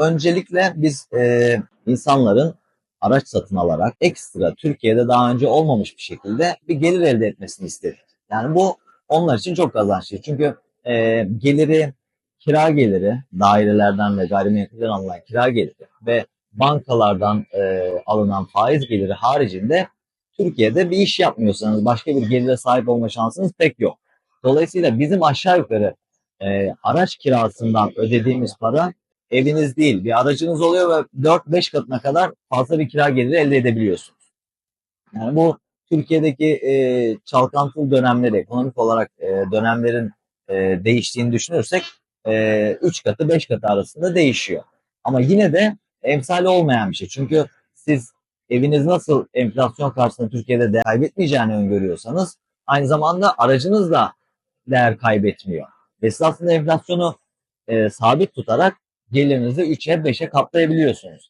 öncelikle biz e, insanların araç satın alarak ekstra Türkiye'de daha önce olmamış bir şekilde bir gelir elde etmesini istedik. Yani bu onlar için çok kazançlı. Çünkü e, geliri, kira geliri, dairelerden ve gayrimenkulden alınan kira geliri ve bankalardan e, alınan faiz geliri haricinde Türkiye'de bir iş yapmıyorsanız başka bir gelire sahip olma şansınız pek yok. Dolayısıyla bizim aşağı yukarı e, araç kirasından ödediğimiz para eviniz değil bir aracınız oluyor ve 4-5 katına kadar fazla bir kira geliri elde edebiliyorsunuz. Yani bu Türkiye'deki e, çalkantılı dönemleri, ekonomik olarak e, dönemlerin e, değiştiğini düşünürsek 3 katı 5 katı arasında değişiyor. Ama yine de emsali olmayan bir şey. Çünkü siz eviniz nasıl enflasyon karşısında Türkiye'de değer kaybetmeyeceğini öngörüyorsanız aynı zamanda aracınız da değer kaybetmiyor. Ve aslında enflasyonu e, sabit tutarak gelirinizi 3'e 5'e katlayabiliyorsunuz.